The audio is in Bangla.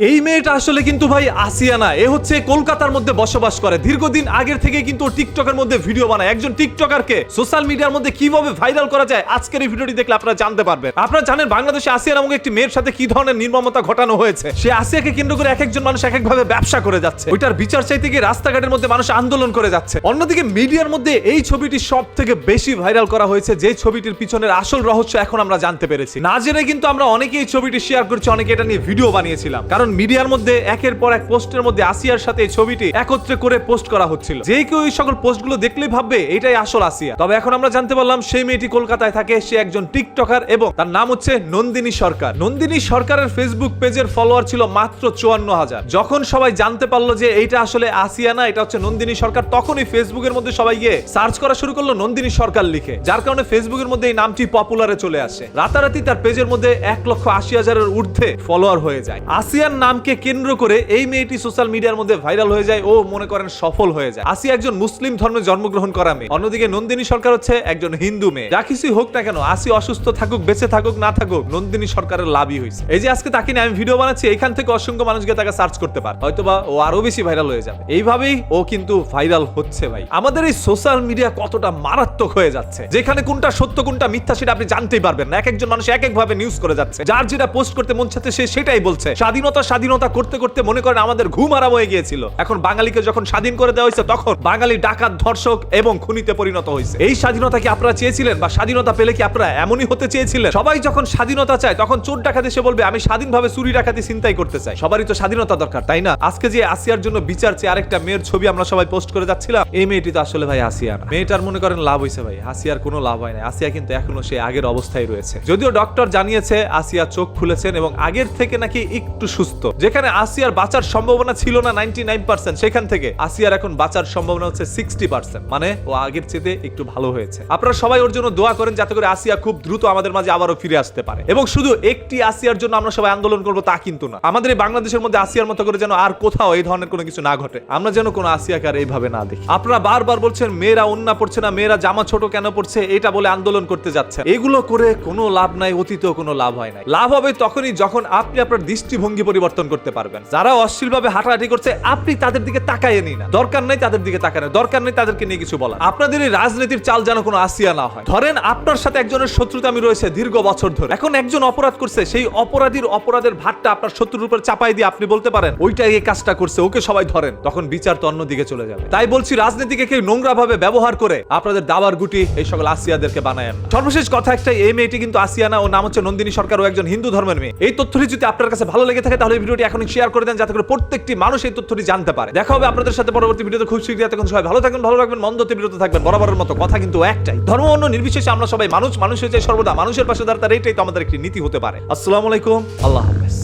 এই মেয়েটা আসলে কিন্তু ভাই আসিয়া না এ হচ্ছে কলকাতার মধ্যে বসবাস করে। দীর্ঘদিন আগের থেকে কিন্তু টিকটকের মধ্যে ভিডিও বানায়। একজন টিকটকারকে সোশ্যাল মিডিয়ার মধ্যে কীভাবে ভাইরাল করা যায়, আজকের এই ভিডিওটি দেখলে আপনারা জানতে পারবেন। আপনারা জানেন বাংলাদেশে আসিয়া নামক একটি মেয়ের সাথে কি ধরনের নির্মমতা ঘটানো হয়েছে? সে আসিয়াকে কেন্দ্র করে এক একজন মানুষ এক একভাবে ব্যবসা করে যাচ্ছে। ওইটার বিচার চাইতে গিয়ে রাস্তাঘাটের মধ্যে মানুষ আন্দোলন করে যাচ্ছে। অন্যদিকে মিডিয়ার মধ্যে এই ছবিটি সব থেকে বেশি ভাইরাল করা হয়েছে, যে ছবিটির পিছনের আসল রহস্য এখন আমরা জানতে পেরেছি। না জেনে কিন্তু আমরা অনেকেই এই ছবিটি শেয়ার করছি, অনেকে এটা নিয়ে ভিডিও বানিয়েছিলাম। কারণ মিডিয়ার মধ্যে একের পর এক পোস্টের মধ্যে আসিয়ার সাথে এই ছবিটি একত্রে করে পোস্ট করা হচ্ছিল। যে কেউ এই সকল পোস্টগুলো দেখলেই ভাববে, এটাই আসল আসিয়া। তবে এখন আমরা জানতে পারলাম, সেই মেয়েটি কলকাতায় থাকে, সে একজন টিকটকার এবং তার নাম হচ্ছে নন্দিনী সরকার। নন্দিনী সরকারের ফেসবুক পেজের ফলোয়ার ছিল মাত্র চুয়ান্ন হাজার। যখন সবাই জানতে পারল যে এইটা আসলে আসিয়া না, এটা হচ্ছে নন্দিনী সরকার, তখনই ফেসবুকের মধ্যে সবাই গিয়ে সার্চ করা শুরু করল নন্দিনী সরকার লিখে, যার কারণে ফেসবুকের মধ্যে এই নামটি পপুলারে চলে আসে। রাতারাতি তার পেজের মধ্যে এক লক্ষ আশি হাজারের ঊর্ধ্বে ফলোয়ার হয়ে যায়। আসিয়ার নামকে কেন্দ্র করে এই মেয়েটি সোশ্যাল মিডিয়ার মধ্যে ভাইরাল হয়ে যায় ও মনে করেন সফল হয়ে যায়। আসিয়া একজন মুসলিম ধর্মে জন্মগ্রহণ করা মেয়ে। অন্যদিকে নন্দিনী সরকার হচ্ছে একজন হিন্দু মেয়ে। যা কিছুই হোক না কেন, আসি অসুস্থ থাকুক, বেঁচে থাকুক, না থাকুক, নন্দিনী সরকারের লাভই হয়েছে। এই যে আজকে তাকে নিয়ে আমি ভিডিও বানাচ্ছি, এখান থেকে অসংখ্য মানুষকে তাকে সার্চ করতে পারে। হয়তোবা ও আরও বেশি ভাইরাল হয়ে যাবে। এইভাবেই ও কিন্তু ভাইরাল হচ্ছে ভাই। আমাদের এই সোশ্যাল মিডিয়া কতটা মারাত্মক হয়ে যাচ্ছে। যেখানে কোনটা সত্য, কোনটা মিথ্যা সেটা আপনি জানতেই পারবেন না। এক একজন মানুষ এক এক ভাবে নিউজ করে যাচ্ছে। যার যেটা পোস্ট করতে মন চাচ্ছে সে সেটাই বলছে। স্বাধীনতা স্বাধীনতা করতে করতে মনে করেন আমাদের ঘুম আরাম হয়ে গিয়েছিল। এখন বাঙালিকে যখন স্বাধীন করে দেওয়া হয়েছে, তখন বাঙালি ডাকাত, ধর্ষক এবং খুনিতে পরিণত হয়েছে। এই স্বাধীনতা কি আপনারা চেয়েছিলেন বা স্বাধীনতা পেলে কি আপনারা এমনই হতে চেয়েছিলেন? সবাই যখন স্বাধীনতা চায়, তখন চোর ডাকাত সে বলবে, আমি স্বাধীনভাবে চুরি ডাকাতি চিন্তাই করতে চাই। সবারই তো স্বাধীনতা দরকার, তাই না? আজকে যে আসিয়ার জন্য বিচার চেয়ে আরেকটা মেয়ের ছবি আমরা সবাই পোস্ট করে যাচ্ছিলাম, এই মেয়েটি তো আসলে ভাই আসিয়া মেয়েটার মনে করেন লাভ হয়েছে ভাই, আসিয়ার কোনো লাভ হয় না আসিয়া কিন্তু এখনও সে আগের অবস্থায় রয়েছে। যদিও ডক্টর জানিয়েছে আসিয়া চোখ খুলেছেন এবং আগের থেকে নাকি একটু সুস্থ। যেখানে আসিয়ার বাঁচার সম্ভাবনা ছিল না নাইনটি সেখান থেকে আসিয়ার এখন বাঁচার সম্ভাবনা হচ্ছে সিক্সটি মানে ও আগের চেয়ে একটু ভালো হয়েছে। আপনারা সবাই ওর জন্য দোয়া করেন যাতে করে আসিয়া খুব দ্রুত আমাদের মাঝে আবারও ফিরে আসতে পারে। এবং শুধু একটি আসিয়ার জন্য আমরা সবাই আন্দোলন করব তা কিন্তু না। আমাদের এই বাংলাদেশের মধ্যে আসিয়ার মতো করে যেন আর কোথাও এই ধরনের কোনো কিছু না ঘটে। আমরা যেন কোনো আসিয়াকে আর এইভাবে না দেখি। আপনারা বারবার বলছেন, মেয়েরা অন্যা পড়ছে না, মেয়েরা জামা ছোট কেন পড়ছে, এটা বলে আন্দোলন করতে যাচ্ছে এগুলো করে কোনো লাভ নাই, অতীতেও কোনো লাভ হয় নাই। লাভ হবে তখনই যখন আপনি আপনার দৃষ্টিভঙ্গি পরিবর্তন করতে পারবেন। যারা অশ্লীলভাবে হাঁটাহাঁটি করছে, আপনি তাদের দিকে তাকাইয়ে নিন না। দরকার নাই তাদের দিকে তাকানো, দরকার নেই তাদেরকে নিয়ে কিছু বলা আপনাদের এই রাজনীতির চাল যেন কোনো আসিয়া না হয়। ধরেন আপনার সাথে একজনের শত্রুতা আমি রয়েছে দীর্ঘ বছর ধরে। এখন একজন অপরাধ করছে, সেই অপরাধীর অপরাধের ভাতটা আপনার শত্রুর উপর চাপাই দিয়ে আপনি বলতে পারেন, ওইটাই এই কাজটা করছে, ওকে সবাই ধরেন। তখন বিচার তো অন্যদিকে চলে যাবে। তাই বলছি, রাজনীতিকে কেউ নোংরা ভাবে ব্যবহার করে আপনাদের দাবার গুটি, এই সকল আসিয়াদেরকে বানায়। সর্বশেষ কথা একটাই, এই মেয়েটি কিন্তু আসিয়া না ও নাম হচ্ছে নন্দিনী সরকার ও একজন হিন্দু ধর্মের মেয়ে। এই তথ্যটি যদি আপনার কাছে ভালো লেগে থাকে, তাহলে ভিডিওটি এখনই শেয়ার করে দেন, যাতে করে প্রত্যেকটি মানুষ এই তথ্যটি জানতে পারে। দেখা হবে আপনাদের সাথে পরবর্তী ভিডিওতে। খুব শীঘ্রই তখন সবাই ভালো থাকবেন, ভালো রাখবেন মন্দতে বিরত থাকবেন। বরাবরের মতো কথা কিন্তু একটাই। ধর্ম অন্য, নির্বিশেষে আমরা সবাই মানুষ মানুষ হয়েছে সর্বদা। মানুষের পাশে দাঁড়াতে এটাই তো আমাদের একটি নীতি হতে পারে। আসসালামু আলাইকুম। আল্লাহ হাফেজ।